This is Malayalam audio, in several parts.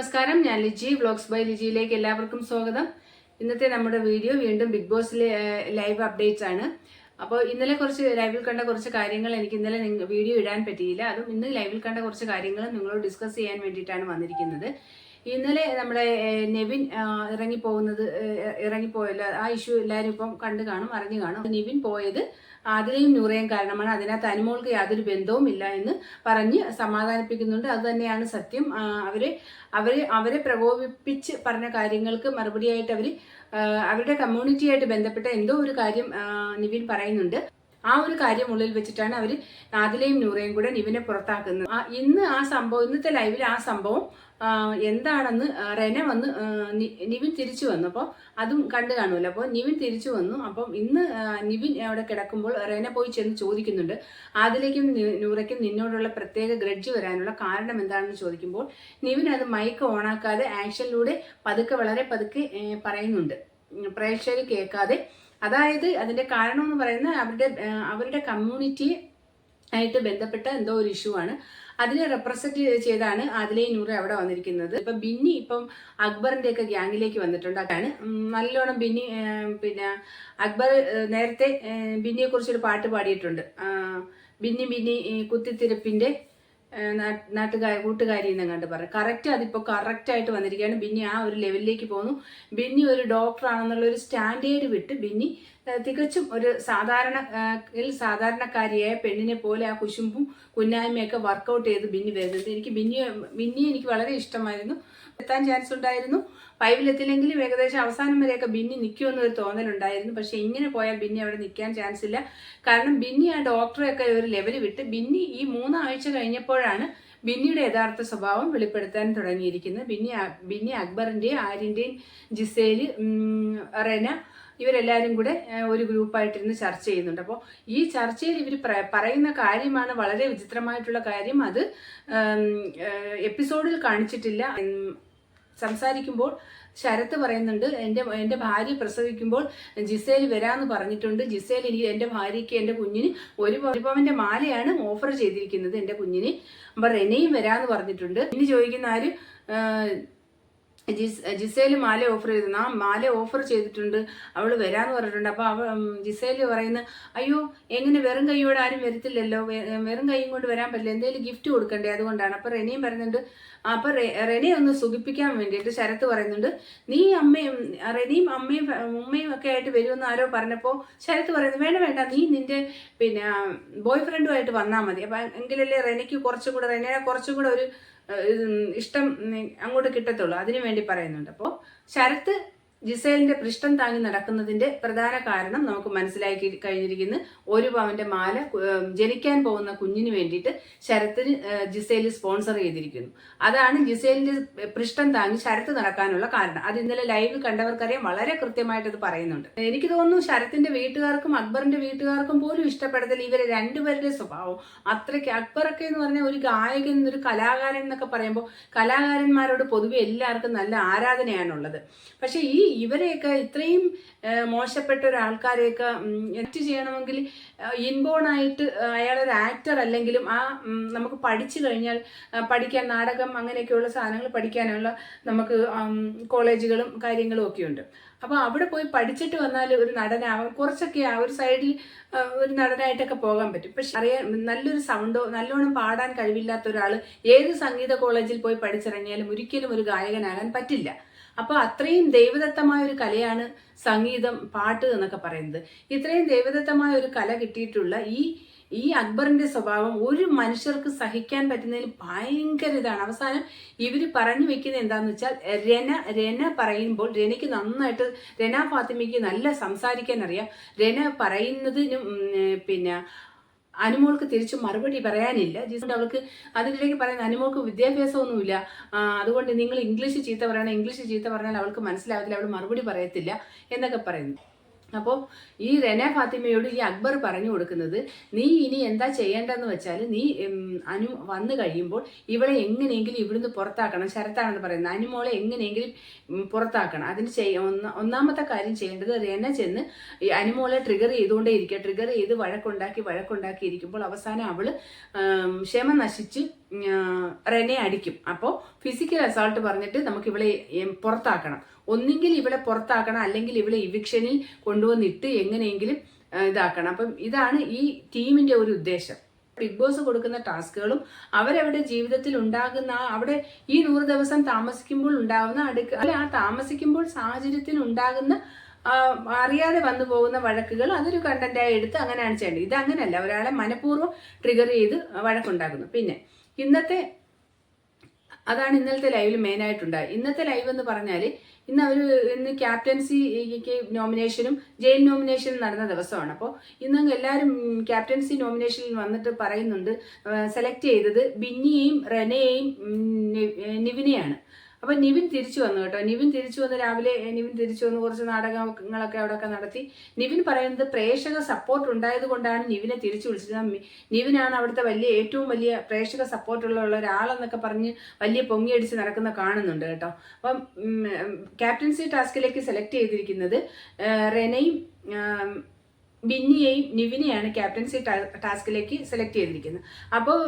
നമസ്കാരം. ഞാൻ ലിജി. വ്ലോഗ്സ് ബൈ ലിജിയിലേക്ക് എല്ലാവർക്കും സ്വാഗതം. ഇന്നത്തെ നമ്മുടെ വീഡിയോ വീണ്ടും ബിഗ് ബോസിലെ ലൈവ് അപ്ഡേറ്റ്സ് ആണ്. അപ്പോൾ ഇന്നലെ കുറച്ച് ലൈവിൽ കണ്ട കുറച്ച് കാര്യങ്ങൾ എനിക്ക് ഇന്നലെ വീഡിയോ ഇടാൻ പറ്റിയില്ല. അതും ഇന്ന് ലൈവിൽ കണ്ട കുറച്ച് കാര്യങ്ങൾ നിങ്ങളോട് ഡിസ്കസ് ചെയ്യാൻ വേണ്ടിയിട്ടാണ് വന്നിരിക്കുന്നത്. ഇന്നലെ നമ്മുടെ നെവിൻ ഇറങ്ങി ഇറങ്ങിപ്പോകുന്നത് ഇറങ്ങിപ്പോയല്ല ആ ഇഷ്യൂ എല്ലാവരും ഇപ്പം കണ്ടു കാണും അറിഞ്ഞു കാണും. നിവിൻ പോയത് ആതിരയും നൂറയും കാരണമാണ്. അതിനകത്ത് അനുമോൾക്ക് യാതൊരു ബന്ധവും ഇല്ല എന്ന് പറഞ്ഞ് സമാധാനിപ്പിക്കുന്നുണ്ട്. അത് തന്നെയാണ് സത്യം. അവരെ അവരെ അവരെ പ്രകോപിപ്പിച്ച് പറഞ്ഞ കാര്യങ്ങൾക്ക് മറുപടിയായിട്ട് അവർ അവരുടെ കമ്മ്യൂണിറ്റിയായിട്ട് ബന്ധപ്പെട്ട എന്തോ ഒരു കാര്യം നിവിൻ പറയുന്നുണ്ട്. ആ ഒരു കാര്യം ഉള്ളിൽ വെച്ചിട്ടാണ് അവർ ആദിലയും നൂറയും കൂടെ നിവിനെ പുറത്താക്കുന്നത്. ഇന്ന് ആ സംഭവം ഇന്നത്തെ ലൈവിൽ ആ സംഭവം എന്താണെന്ന് റെന വന്ന് നിവിൻ തിരിച്ചു വന്നു. അപ്പോൾ അതും കണ്ടു കാണുമല്ലോ. അപ്പോൾ നിവിൻ തിരിച്ചു വന്നു. അപ്പം ഇന്ന് നിവിൻ അവിടെ കിടക്കുമ്പോൾ റെന പോയി ചെന്ന് ചോദിക്കുന്നുണ്ട്. ആദിലേക്കും നൂറയ്ക്കും നിന്നോടുള്ള പ്രത്യേക ഗ്രഡ്ജ് വരാനുള്ള കാരണം എന്താണെന്ന് ചോദിക്കുമ്പോൾ നിവിൻ അത് മൈക്ക് ഓണാക്കാതെ ആക്ഷനിലൂടെ പതുക്കെ വളരെ പതുക്കെ പറയുന്നുണ്ട്. പ്രേക്ഷകർ കേൾക്കാതെ അതായത് അതിന്റെ കാരണം എന്ന് പറയുന്നത് അവരുടെ അവരുടെ കമ്മ്യൂണിറ്റി ആയിട്ട് ബന്ധപ്പെട്ട എന്തോ ഒരു ഇഷ്യൂ ആണ്. അതിനെ റെപ്രസെന്റ് ചെയ്താണ് ആദിലെ നൂറ് അവിടെ വന്നിരിക്കുന്നത്. ഇപ്പൊ ബിന്നി ഇപ്പം അക്ബറിന്റെ ഒക്കെ ഗ്യാങ്ങിലേക്ക് വന്നിട്ടുണ്ട്. അതാണ് നല്ലോണം ബിന്നി പിന്നെ അക്ബർ നേരത്തെ ബിന്നിയെ കുറിച്ചൊരു പാട്ട് പാടിയിട്ടുണ്ട്. ബിന്നി ബിന്നി കുത്തിത്തിരിപ്പിന്റെ നാട്ടുകാർ കൂട്ടുകാരി എന്നങ്ങാണ്ട് പറയും കറക്റ്റ് അതിപ്പോൾ കറക്റ്റായിട്ട് വന്നിരിക്കുകയാണ്. ബിന്നി ആ ഒരു ലെവലിലേക്ക് പോകുന്നു. ബിന്നി ഒരു ഡോക്ടറാണെന്നുള്ള ഒരു സ്റ്റാൻഡേർഡ് വിട്ട് ബിന്നി തികച്ചും ഒരു സാധാരണ സാധാരണക്കാരിയായ പെണ്ണിനെ പോലെ ആ കുശുമ്പും കുന്നായ്മയൊക്കെ വർക്കൗട്ട് ചെയ്ത് ബിന്നി വരുന്നത്. എനിക്ക് ബിന്നി ബിന്നി എനിക്ക് വളരെ ഇഷ്ടമായിരുന്നു. എത്താൻ ചാൻസ് ഉണ്ടായിരുന്നു. ഫൈവിലെത്തില്ലെങ്കിലും ഏകദേശം അവസാനം വരെയൊക്കെ ബിന്നി നിൽക്കുമെന്നൊരു തോന്നലുണ്ടായിരുന്നു. പക്ഷെ ഇങ്ങനെ പോയാൽ ബിന്നി അവിടെ നിൽക്കാൻ ചാൻസ് ഇല്ല. കാരണം ബിന്നി ആ ഡോക്ടറെയൊക്കെ ഒരു ലെവൽ വിട്ട് ബിന്നി ഈ മൂന്നാഴ്ച കഴിഞ്ഞപ്പോഴാണ് ബിന്നിയുടെ യഥാർത്ഥ സ്വഭാവം വെളിപ്പെടുത്താൻ തുടങ്ങിയിരിക്കുന്നത്. ബിന്നി ബിന്നി അക്ബറിന്റെയും ആര്യന്റെയും ജിസേൽ റെന ഇവരെല്ലാവരും കൂടെ ഒരു ഗ്രൂപ്പായിട്ടിരുന്ന് ചർച്ച ചെയ്യുന്നുണ്ട്. അപ്പോൾ ഈ ചർച്ചയിൽ ഇവർ പറയുന്ന കാര്യമാണ് വളരെ വിചിത്രമായിട്ടുള്ള കാര്യം. അത് എപ്പിസോഡിൽ കാണിച്ചിട്ടില്ല. സംസാരിക്കുമ്പോൾ ശരത്ത് പറയുന്നുണ്ട് എന്റെ എന്റെ ഭാര്യ പ്രസവിക്കുമ്പോൾ ജിസേൽ വരാമെന്ന് പറഞ്ഞിട്ടുണ്ട്. ജിസേൽ എനിക്ക് എന്റെ ഭാര്യയ്ക്ക് എന്റെ കുഞ്ഞിന് ഒരു പവന്റെ മാലയാണ് ഓഫർ ചെയ്തിരിക്കുന്നത്. എന്റെ കുഞ്ഞിന് അപ്പം റെനയും വരാമെന്ന് പറഞ്ഞിട്ടുണ്ട്. ഇനി ചോദിക്കുന്ന ആര് ജിസേൽ മാല ഓഫർ ചെയ്തിരുന്നു. ആ മാല ഓഫർ ചെയ്തിട്ടുണ്ട്. അവൾ വരാന്ന് പറഞ്ഞിട്ടുണ്ട്. അപ്പോൾ അവ ജിസേലി പറയുന്ന അയ്യോ എങ്ങനെ വെറും കൈയോടെ ആരും വരത്തില്ലല്ലോ. വെറും കൈയും കൊണ്ട് വരാൻ പറ്റില്ല. എന്തെങ്കിലും ഗിഫ്റ്റ് കൊടുക്കണ്ടേ അതുകൊണ്ടാണ്. അപ്പോൾ റെനിയും പറയുന്നുണ്ട് അപ്പോൾ റെനെ ഒന്ന് സുഖിപ്പിക്കാൻ വേണ്ടിയിട്ട് ശരത്ത് പറയുന്നുണ്ട് നീ അമ്മയും റെനിയും അമ്മയും ഉമ്മയും ഒക്കെ ആയിട്ട് വരുമെന്ന് ആരോ പറഞ്ഞപ്പോൾ ശരത്ത് പറയുന്നു വേണ്ട വേണ്ട നീ നിന്റെ പിന്നെ ബോയ് ഫ്രണ്ടുമായിട്ട് വന്നാൽ മതി. അപ്പം എങ്കിലല്ലേ റെനയ്ക്ക് കുറച്ചുകൂടെ റെനയുടെ കുറച്ചുകൂടെ ഒരു ഇഷ്ടം അങ്ങോട്ട് കിട്ടത്തുള്ളൂ. അതിനു വേണ്ടി പറയുന്നുണ്ട്. അപ്പോൾ ശരത്ത് ജിസേലിന്റെ പൃഷ്ഠം താങ്ങി നടക്കുന്നതിന്റെ പ്രധാന കാരണം നമുക്ക് മനസ്സിലാക്കി കഴിഞ്ഞിരിക്കുന്നു. ഒരു പവന്റെ മാല ജനിക്കാൻ പോകുന്ന കുഞ്ഞിന് വേണ്ടിയിട്ട് ശരത്തിന് ജിസേൽ സ്പോൺസർ ചെയ്തിരിക്കുന്നു. അതാണ് ജിസേലിന്റെ പൃഷ്ഠം താങ്ങി ശരത്ത് നടക്കാനുള്ള കാരണം. അത് ഇന്നലെ ലൈവിൽ കണ്ടവർക്കറിയാം. വളരെ കൃത്യമായിട്ട് അത് പറയുന്നുണ്ട്. എനിക്ക് തോന്നുന്നു ശരത്തിന്റെ വീട്ടുകാർക്കും അക്ബറിന്റെ വീട്ടുകാർക്കും പോലും ഇഷ്ടപ്പെടത്തില്ല ഇവരെ രണ്ടുപേരുടെ സ്വഭാവം. അത്രയ്ക്ക് അക്ബറൊക്കെ എന്ന് പറഞ്ഞാൽ ഒരു ഗായകൻ ഒരു കലാകാരൻ എന്നൊക്കെ പറയുമ്പോൾ കലാകാരന്മാരോട് പൊതുവെ എല്ലാവർക്കും നല്ല ആരാധനയാണുള്ളത്. പക്ഷേ ഈ ഇവരെയൊക്കെ ഇത്രയും മോശപ്പെട്ട ഒരാൾക്കാരെയൊക്കെ ആക്ട് ചെയ്യണമെങ്കിൽ ഇൻബോൺ ആയിട്ട് അയാൾ ഒരു ആക്ടർ അല്ലെങ്കിലും ആ നമുക്ക് പഠിച്ചു കഴിഞ്ഞാൽ പഠിക്കാൻ നാടകം അങ്ങനെയൊക്കെയുള്ള സാധനങ്ങൾ പഠിക്കാനുള്ള നമുക്ക് കോളേജുകളും കാര്യങ്ങളും ഒക്കെ ഉണ്ട്. അപ്പോൾ അവിടെ പോയി പഠിച്ചിട്ട് വന്നാൽ ഒരു നടനാവാൻ കുറച്ചൊക്കെ ആ ഒരു സൈഡിൽ ഒരു നടനായിട്ടൊക്കെ പോകാൻ പറ്റും. പക്ഷെ അറിയാൻ നല്ലൊരു സൗണ്ടോ നല്ലോണം പാടാൻ കഴിവില്ലാത്ത ഒരാൾ ഏത് സംഗീത കോളേജിൽ പോയി പഠിച്ചിറങ്ങിയാലും ഒരിക്കലും ഒരു ഗായകനാകാൻ പറ്റില്ല. അപ്പോൾ അത്രയും ദൈവദത്തമായ ഒരു കലയാണ് സംഗീതം പാട്ട് എന്നൊക്കെ പറയുന്നത്. ഇത്രയും ദൈവദത്തമായ ഒരു കല കിട്ടിയിട്ടുള്ള ഈ ഈ അക്ബറിന്റെ സ്വഭാവം ഒരു മനുഷ്യർക്ക് സഹിക്കാൻ പറ്റുന്നതിൽ ഭയങ്കര ഇതാണ്. അവസാനം ഇവർ പറഞ്ഞു വെക്കുന്നത് എന്താന്ന് വെച്ചാൽ രന രന പറയുമ്പോൾ രനയ്ക്ക് നന്നായിട്ട് രന ഫാത്തിമയ്ക്ക് നല്ല സംസാരിക്കാൻ അറിയാം രന പറയുന്നതിനും പിന്നെ അനുമോൾക്ക് തിരിച്ചു മറുപടി പറയാനില്ല. ജിസുണ്ട് അവൾക്ക് അതിനിടയ്ക്ക് പറയുന്ന അനുമോൾക്ക് വിദ്യാഭ്യാസമൊന്നുമില്ല. അതുകൊണ്ട് നിങ്ങൾ ഇംഗ്ലീഷ് ചീത്ത പറയണം ഇംഗ്ലീഷ് ചീത്ത പറഞ്ഞാൽ അവൾക്ക് മനസ്സിലാവത്തില്ല അവൾ മറുപടി പറയത്തില്ല എന്നൊക്കെ പറയുന്നു. അപ്പോൾ ഈ റെന ഫാത്തിമയോട് ഈ അക്ബർ പറഞ്ഞു കൊടുക്കുന്നത് നീ ഇനി എന്താ ചെയ്യേണ്ടതെന്ന് വെച്ചാൽ നീ അനു വന്നു കഴിയുമ്പോൾ ഇവളെ എങ്ങനെയെങ്കിലും ഇവിടുന്ന് പുറത്താക്കണം ശരത്താണെന്ന് പറയുന്നത്. അനുമോളെ എങ്ങനെയെങ്കിലും പുറത്താക്കണം. അതിന് ചെയ്യ ഒന്ന- ഒന്നാമത്തെ കാര്യം ചെയ്യേണ്ടത് റെന ചെന്ന് അനുമോളെ ട്രിഗർ ചെയ്തുകൊണ്ടേ ഇരിക്കുക. ട്രിഗർ ചെയ്ത് വഴക്കുണ്ടാക്കി വഴക്കുണ്ടാക്കി ഇരിക്കുമ്പോൾ അവസാനം അവൾ ക്ഷമ നശിച്ച് റെനെ അടിക്കും. അപ്പോൾ ഫിസിക്കൽ അസോൾട്ട് പറഞ്ഞിട്ട് നമുക്ക് ഇവളെ പുറത്താക്കണം. ഒന്നുകിൽ ഇവളെ പുറത്താക്കണം അല്ലെങ്കിൽ ഇവളെ ഇവിക്ഷനിൽ കൊണ്ടുവന്നിട്ട് എങ്ങനെയെങ്കിലും ഇതാക്കണം. അപ്പം ഇതാണ് ഈ ടീമിന്റെ ഒരു ഉദ്ദേശം. ബിഗ് ബോസ് കൊടുക്കുന്ന ടാസ്കുകളും അവരവരുടെ ജീവിതത്തിൽ ഉണ്ടാകുന്ന അവിടെ ഈ നൂറ് ദിവസം താമസിക്കുമ്പോൾ ഉണ്ടാകുന്ന അടുക്ക അല്ലെ ആ താമസിക്കുമ്പോൾ സാഹചര്യത്തിൽ ഉണ്ടാകുന്ന അറിയാതെ വന്നു പോകുന്ന വഴക്കുകൾ അതൊരു കണ്ടന്റായി എടുത്ത് അങ്ങനെയാണ് ചെയ്യേണ്ടത്. ഇത് അങ്ങനെയല്ല. ഒരാളെ മനഃപൂർവം ട്രിഗർ ചെയ്ത് വഴക്കുണ്ടാക്കുന്നു. പിന്നെ ഇന്നത്തെ അതാണ് ഇന്നലത്തെ ലൈവിൽ മെയിനായിട്ടുണ്ടായത് ഇന്നത്തെ ലൈവ് എന്ന് പറഞ്ഞാൽ ഇന്ന് അവർ ഇന്ന് ക്യാപ്റ്റൻസിക്ക് നോമിനേഷനും ജയിൽ നോമിനേഷനും നടന്ന ദിവസമാണ്. അപ്പോൾ ഇന്ന് എല്ലാവരും ക്യാപ്റ്റൻസി നോമിനേഷനിൽ വന്നിട്ട് പറയുന്നുണ്ട് സെലക്ട് ചെയ്തത് ബിന്നിയെയും റെനയെയും നിവിനെയാണ്. അപ്പൊ നിവിൻ തിരിച്ചു വന്നു കേട്ടോ. നിവിൻ തിരിച്ചു വന്ന് രാവിലെ നിവിൻ തിരിച്ചു വന്ന് കുറച്ച് നാടകങ്ങളൊക്കെ അവിടെയൊക്കെ നടത്തി. നിവിൻ പറയുന്നത് പ്രേക്ഷക സപ്പോർട്ട് ഉണ്ടായത് കൊണ്ടാണ് നിവിനെ തിരിച്ചു വിളിച്ചത്. നിവിനാണ് അവിടുത്തെ വലിയ ഏറ്റവും വലിയ പ്രേക്ഷക സപ്പോർട്ടുള്ള ഒരാളെന്നൊക്കെ പറഞ്ഞ് വലിയ പൊങ്ങിയടിച്ച് നടക്കുന്ന കാണുന്നുണ്ട് കേട്ടോ. അപ്പം ക്യാപ്റ്റൻസി ടാസ്കിലേക്ക് സെലക്ട് ചെയ്തിരിക്കുന്നത് റെനയും ബിന്നിയെയും നിവിനെയാണ് ക്യാപ്റ്റൻസി ടാസ്കിലേക്ക് സെലക്ട് ചെയ്തിരിക്കുന്നത്. അപ്പോൾ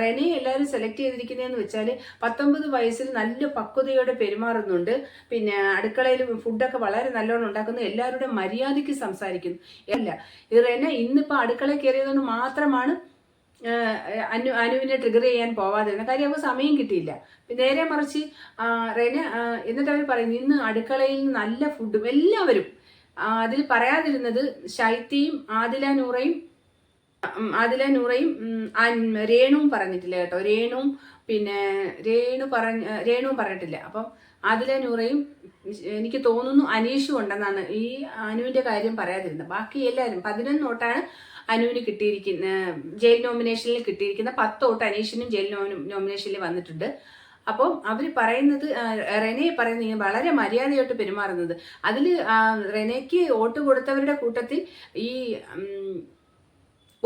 റെനെ എല്ലാവരും സെലക്ട് ചെയ്തിരിക്കുന്നതെന്ന് വെച്ചാൽ പത്തൊമ്പത് വയസ്സിൽ നല്ല പക്വതയോടെ പെരുമാറുന്നുണ്ട്. പിന്നെ അടുക്കളയിൽ ഫുഡൊക്കെ വളരെ നല്ലോണം ഉണ്ടാക്കുന്നു. എല്ലാവരുടെ മര്യാദയ്ക്ക് സംസാരിക്കുന്നു. അല്ല ഈ റെന ഇന്നിപ്പോൾ അടുക്കളയിൽ കയറിയതുകൊണ്ട് മാത്രമാണ് അനു അനുവിനെ ട്രിഗർ ചെയ്യാൻ പോവാതെ കാര്യം അവർക്ക് സമയം കിട്ടിയില്ല. നേരെ മറിച്ച് റെന എന്നിട്ട് അവർ പറയുന്നു ഇന്ന് അടുക്കളയിൽ നല്ല ഫുഡും എല്ലാവരും അതിൽ പറയാതിരുന്നത് ശൈത്യയും ആദില നൂറയും ആദില നൂറയും രേണുവും പറഞ്ഞിട്ടില്ല കേട്ടോ. രേണുവും പിന്നെ രേണു പറഞ്ഞ രേണുവും പറഞ്ഞിട്ടില്ല. അപ്പം ആദില നൂറയും എനിക്ക് തോന്നുന്നു അനീഷും ഉണ്ടെന്നാണ് ഈ അനുവിന്റെ കാര്യം പറയാതിരുന്നത്. ബാക്കി എല്ലാവരും പതിനൊന്ന് തൊട്ടാണ് അനുവിന് കിട്ടിയിരിക്കുന്ന ജയിൽ നോമിനേഷനിൽ കിട്ടിയിരിക്കുന്ന പത്ത് തൊട്ട് അനീഷിനും ജയിൽ നോമിനേഷനിൽ വന്നിട്ടുണ്ട്. അപ്പം അവർ പറയുന്നത് റെനെ പറയുന്നത് ഇങ്ങനെ വളരെ മര്യാദയായിട്ട് പെരുമാറുന്നത്. അതിൽ റെനയ്ക്ക് വോട്ട് കൊടുത്തവരുടെ കൂട്ടത്തിൽ ഈ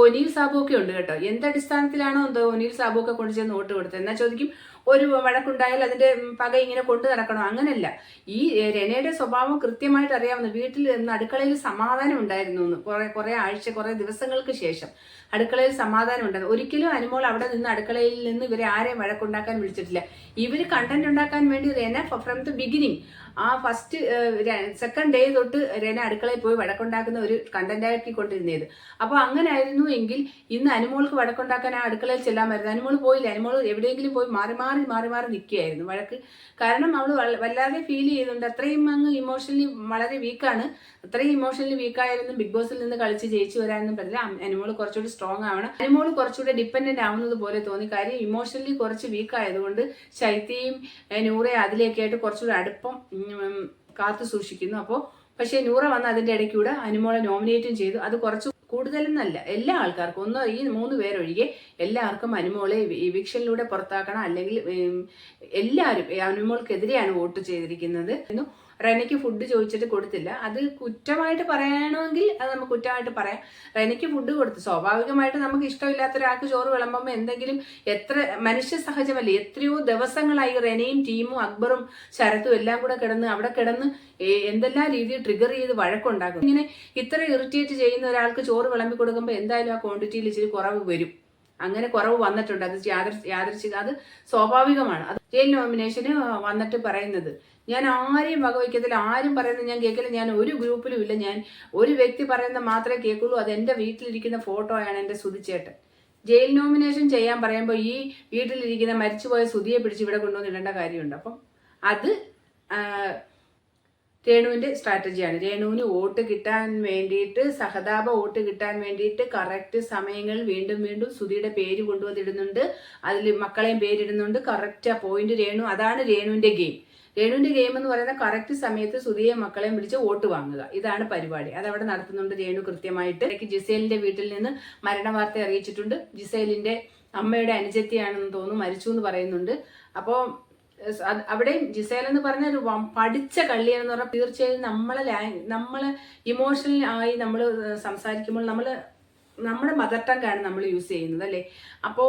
ഒനീൽ സാബു ഒക്കെ ഉണ്ട് കേട്ടോ. എന്തടിസ്ഥാനത്തിലാണോ എന്തോ ഒനീൽ സാബു ഒക്കെ കൊണ്ടുചെന്ന് വോട്ട് കൊടുത്തത്? എന്നാൽ ചോദിക്കും? ഒരു വഴക്കുണ്ടായാൽ അതിന്റെ പക ഇങ്ങനെ കൊണ്ടു നടക്കണോ? അങ്ങനല്ല. ഈ രനയുടെ സ്വഭാവം കൃത്യമായിട്ട് അറിയാവുന്ന വീട്ടിൽ നിന്ന് അടുക്കളയിൽ സമാധാനം ഉണ്ടായിരുന്നു എന്ന് കുറെ കുറെ ആഴ്ച കുറെ ദിവസങ്ങൾക്ക് ശേഷം അടുക്കളയിൽ സമാധാനം ഉണ്ടായിരുന്നു. ഒരിക്കലും അനുമോൾ അവിടെ നിന്ന് അടുക്കളയിൽ നിന്ന് ഇവരെ ആരെയും വഴക്കുണ്ടാക്കാൻ വിളിച്ചിട്ടില്ല. ഇവർ കണ്ടന്റ് ഉണ്ടാക്കാൻ വേണ്ടി രന ഫ്രം ദ ബിഗിനിങ് ആ ഫസ്റ്റ് സെക്കൻഡ് ഡേ തൊട്ട് രന അടുക്കളയിൽ പോയി വഴക്കുണ്ടാക്കുന്ന ഒരു കണ്ടന്റ് ആക്കിക്കൊണ്ടിരുന്നത്. അപ്പോൾ അങ്ങനെ ആയിരുന്നു എങ്കിൽ ഇന്ന് അനുമോൾക്ക് വഴക്കുണ്ടാക്കാൻ ആ അടുക്കളയിൽ ചെല്ലാമായിരുന്നു അനുമോൾ പോയില്ല. അനുമോൾ എവിടെയെങ്കിലും പോയി മാറി മാറി മാറി മാറി മാറി നിൽക്കുകയായിരുന്നു വഴക്ക് കാരണം അവൾ വല്ലാതെ ഫീൽ ചെയ്യുന്നുണ്ട് അത്രയും അങ്ങ് ഇമോഷണലി വളരെ വീക്കാണ് അത്രയും ഇമോഷണലി വീക്കായിരുന്നു ബിഗ് ബോസിൽ നിന്ന് കളിച്ച് ജയിച്ചു വരാനൊന്നും പറ്റില്ല. അനുമോൾ കുറച്ചുകൂടി സ്ട്രോങ് ആവണം. അനുമോൾ കുറച്ചുകൂടി ഡിപ്പെൻഡന്റ് ആവുന്നത് പോലെ തോന്നി. കാര്യം ഇമോഷണലി കുറച്ച് വീക്കായതുകൊണ്ട് ശൈത്യയും നൂറെ അതിലേക്ക് ആയിട്ട് കുറച്ചുകൂടി അടുപ്പം കാത്തു സൂക്ഷിക്കുന്നു. അപ്പോൾ പക്ഷേ നൂറ വന്ന് അതിന്റെ ഇടയ്ക്കൂടെ അനുമോളെ നോമിനേറ്റും ചെയ്തു. അത് കുറച്ച് കൂടുതലെന്നല്ല. എല്ലാ ആൾക്കാർക്കും. ഒന്ന് ഈ മൂന്ന് പേരൊഴികെ എല്ലാവർക്കും അനുമോളെ ഇവിക്ഷനിലൂടെ പുറത്താക്കണം. അല്ലെങ്കിൽ എല്ലാവരും അനുമോൾക്കെതിരെയാണ് വോട്ട് ചെയ്തിരിക്കുന്നത്. റെനയ്ക്ക് ഫുഡ് ചോദിച്ചിട്ട് കൊടുത്തില്ല. അത് കുറ്റമായിട്ട് പറയണമെങ്കിൽ അത് നമുക്ക് കുറ്റമായിട്ട് പറയാം. റെനയ്ക്ക് ഫുഡ് കൊടുത്തു. സ്വാഭാവികമായിട്ട് നമുക്ക് ഇഷ്ടമില്ലാത്ത ഒരാൾക്ക് ചോറ് വിളമ്പുമ്പോൾ എന്തെങ്കിലും എത്ര മനുഷ്യ സഹജമല്ലേ? എത്രയോ ദിവസങ്ങളായി റെനയും ടീമും അക്ബറും ശരത്തും എല്ലാം കൂടെ കിടന്ന് അവിടെ കിടന്ന് എന്തെല്ലാം രീതിയിൽ ട്രിഗർ ചെയ്ത് വഴക്കുണ്ടാക്കും ഇങ്ങനെ ഇത്ര ഇറിറ്റേറ്റ് ചെയ്യുന്ന ഒരാൾക്ക് ചോറ് വിളമ്പി കൊടുക്കുമ്പോൾ എന്തായാലും ആ ക്വാണ്ടിറ്റിയിൽ ഇച്ചിരി കുറവ് വരും. അങ്ങനെ കുറവ് വന്നിട്ടുണ്ട്. അത് യാദൃ യാദൃശിക അത് സ്വാഭാവികമാണ്. അത് ജയിൽ നോമിനേഷന് വന്നിട്ട് പറയുന്നത്. ഞാൻ ആരെയും വകവയ്ക്കത്തില്ല. ആരും പറയുന്നത് ഞാൻ കേൾക്കില്ല. ഞാൻ ഒരു ഗ്രൂപ്പിലും ഇല്ല. ഞാൻ ഒരു വ്യക്തി പറയുന്നത് മാത്രമേ കേൾക്കുള്ളൂ. അത് എന്റെ വീട്ടിലിരിക്കുന്ന ഫോട്ടോയാണ് എന്റെ സുതിച്ചേട്ടൻ. ജയിൽ നോമിനേഷൻ ചെയ്യാൻ പറയുമ്പോൾ ഈ വീട്ടിലിരിക്കുന്ന മരിച്ചുപോയ സുതിയെ പിടിച്ച് ഇവിടെ കൊണ്ടുവന്നിടേണ്ട കാര്യമുണ്ട്. അപ്പം അത് ആ, രേണുവിന്റെ സ്ട്രാറ്റജിയാണ് രേണുവിന് വോട്ട് കിട്ടാൻ വേണ്ടിയിട്ട് സഹതാപ വോട്ട് കിട്ടാൻ വേണ്ടിയിട്ട് കറക്റ്റ് സമയങ്ങളിൽ വീണ്ടും വീണ്ടും സുധിയുടെ പേര് കൊണ്ടുവന്നിടുന്നുണ്ട്. അതിൽ മക്കളെയും പേരിടുന്നുണ്ട്. കറക്റ്റ് ആ പോയിന്റ് രേണു. അതാണ് രേണുവിന്റെ ഗെയിം രേണുവിന്റെ ഗെയിം എന്ന് പറയുന്ന കറക്റ്റ് സമയത്ത് സുധിയെയും മക്കളെയും വിളിച്ച് വോട്ട് വാങ്ങുക. ഇതാണ് പരിപാടി. അതവിടെ നടത്തുന്നുണ്ട് രേണു കൃത്യമായിട്ട്. ഇടയ്ക്ക് ജിസേലിന്റെ വീട്ടിൽ നിന്ന് മരണ വാർത്ത അറിയിച്ചിട്ടുണ്ട്. ജിസേലിന്റെ അമ്മയുടെ അനുജത്തിയാണെന്ന് തോന്നുന്നു. മരിച്ചു എന്ന് പറയുന്നുണ്ട്. അപ്പോൾ അവിടെയും ജിസേൽ എന്ന് പറഞ്ഞ ഒരു പഠിച്ച കള്ളിയാണെന്ന് പറഞ്ഞാൽ തീർച്ചയായും നമ്മളെ ലാങ് നമ്മൾ ഇമോഷണൽ ആയി നമ്മൾ സംസാരിക്കുമ്പോൾ നമ്മൾ നമ്മുടെ മദർ ടങ് ആണ് നമ്മൾ യൂസ് ചെയ്യുന്നത് അല്ലേ? അപ്പോൾ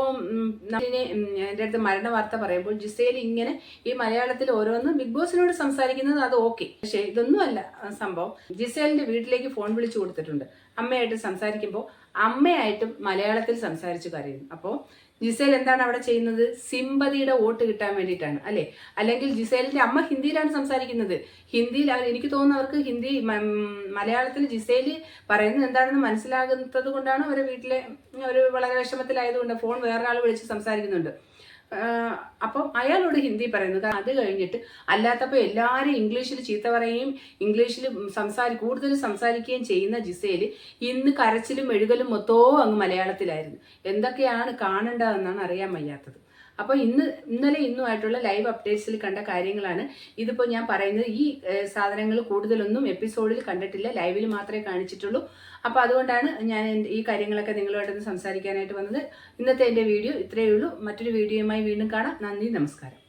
നമ്മളിനെ എന്റെ അടുത്ത് മരണ വാർത്ത പറയുമ്പോൾ ജിസേൽ ഇങ്ങനെ ഈ മലയാളത്തിൽ ഓരോന്ന് ബിഗ് ബോസിനോട് സംസാരിക്കുന്നത് അത് ഓക്കെ പക്ഷേ ഇതൊന്നുമല്ല സംഭവം. ജിസേലിന്റെ വീട്ടിലേക്ക് ഫോൺ വിളിച്ചു കൊടുത്തിട്ടുണ്ട്. അമ്മയായിട്ട് സംസാരിക്കുമ്പോൾ അമ്മയായിട്ടും മലയാളത്തിൽ സംസാരിച്ചു കരയുന്നു. അപ്പോൾ ജിസേൽ എന്താണ് അവിടെ ചെയ്യുന്നത്? സിമ്പതിയുടെ വോട്ട് കിട്ടാൻ വേണ്ടിയിട്ടാണ് അല്ലെ? അല്ലെങ്കിൽ ജിസേലിന്റെ അമ്മ ഹിന്ദിയിലാണ് സംസാരിക്കുന്നത്. ഹിന്ദിയിൽ എനിക്ക് തോന്നുന്നു അവർക്ക് ഹിന്ദി മലയാളത്തിൽ ജിസേൽ പറയുന്നത് എന്താണെന്ന് മനസ്സിലാകുന്നത് കൊണ്ടാണ് അവരെ വീട്ടിലെ ഒരു വളരെ വിഷമത്തിലായതുകൊണ്ട് ഫോൺ വേറൊരാൾ വിളിച്ച് സംസാരിക്കുന്നുണ്ട്. അപ്പം അയാളോട് ഹിന്ദി പറയുന്നു കാരണം അത് കഴിഞ്ഞിട്ട് അല്ലാത്തപ്പോൾ എല്ലാവരും ഇംഗ്ലീഷിൽ ചീത്ത പറയുകയും ഇംഗ്ലീഷിൽ സംസാരി കൂടുതൽ സംസാരിക്കുകയും ചെയ്യുന്ന ജിസേൽ ഇന്ന് കരച്ചിലും മെഴുകലും മൊത്തവും അങ്ങ് മലയാളത്തിലായിരുന്നു. എന്തൊക്കെയാണ് കാണേണ്ടതെന്നാണ് അറിയാൻ വയ്യാത്തത്. അപ്പോൾ ഇന്ന് ഇന്നലെ ഇന്നുമായിട്ടുള്ള ലൈവ് അപ്ഡേറ്റ്സിൽ കണ്ട കാര്യങ്ങളാണ്. ഇതിപ്പോൾ ഞാൻ പറയുന്നത് ഈ സാധനങ്ങൾ കൂടുതലൊന്നും എപ്പിസോഡിൽ കണ്ടിട്ടില്ല ലൈവിൽ മാത്രമേ കാണിച്ചിട്ടുള്ളൂ. അപ്പോൾ അതുകൊണ്ടാണ് ഞാൻ ഈ കാര്യങ്ങളൊക്കെ നിങ്ങളുമായിട്ടൊന്ന് സംസാരിക്കാനായിട്ട് വന്നത്. ഇന്നത്തെ എന്റെ വീഡിയോ ഇത്രയേ ഉള്ളൂ. മറ്റൊരു വീഡിയോയുമായി വീണ്ടും കാണാം. നന്ദി നമസ്കാരം.